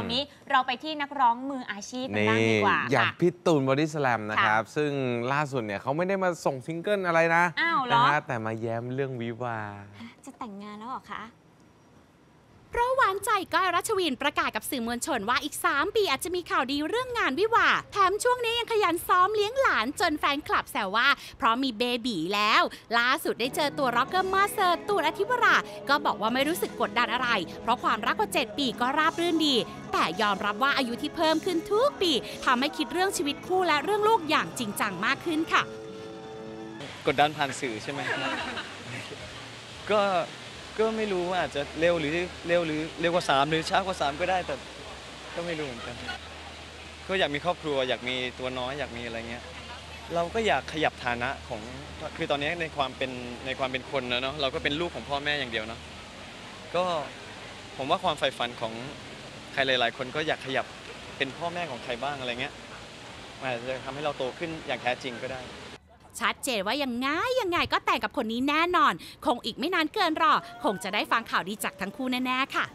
ราวนี้เราไปที่นักร้องมืออาชีพกันนี่บ้างดีกว่าอย่างค่ะพี่ตูนบอดี้สแลมนะครับ ซึ่งล่าสุดเนี่ยเขาไม่ได้มาส่งซิงเกิลอะไรนะอ้าวเหรอนะฮะแต่มาแย้มเรื่องวิวาห์จะแต่งงานแล้วเหรอคะ เพราะหวานใจก้อยรัชวินประกาศกับสื่อมวลชนว่าอีก 3 ปีอาจจะมีข่าวดีเรื่องงานวิวาแถมช่วงนี้ยังขยันซ้อมเลี้ยงหลานจนแฟนคลับแซวว่า เพราะมีเบบีแล้ว ล่าสุดได้เจอตัวร็อกเกอร์มาเซอร์ตูนอธิวรา ก็บอกว่าไม่รู้สึกกดดันอะไร เพราะความรักกว่า7ปีก็ราบรื่นดี แต่ยอมรับว่าอายุที่เพิ่มขึ้นทุกปีทำให้คิดเรื่องชีวิตคู่และเรื่องลูกอย่างจริงจังมากขึ้นค่ะ กดดันผ่านสื่อใช่ไหมก็ ก็ไม่รู้ว่าอาจจะเร็วหรือเร็วหรือเร็วกว่า 3 หรือช้ากว่า 3 ก็ได้แต่ก็ไม่รู้เหมือนกัน ก็อยากมีครอบครัว อยากมีตัวน้อยอยากมีอะไรเงี้ยเราก็อยากขยับฐานะของคือตอนนี้ในความเป็นในความเป็นคนนะเนาะเราก็เป็นลูกของพ่อแม่อย่างเดียวเนาะก็ผมว่าความใฝ่ฝันของใครหลาย ๆ คนก็อยากขยับเป็นพ่อแม่ของใครบ้างอะไรเงี้ยมันอาจจะทำให้เราโตขึ้นอย่างแท้จริงก็ได้ ชัดเจนว่ายังไงยังไงก็แต่งกับคนนี้แน่นอน คงอีกไม่นานเกินรอ คงจะได้ฟังข่าวดีจากทั้งคู่แน่ๆค่ะ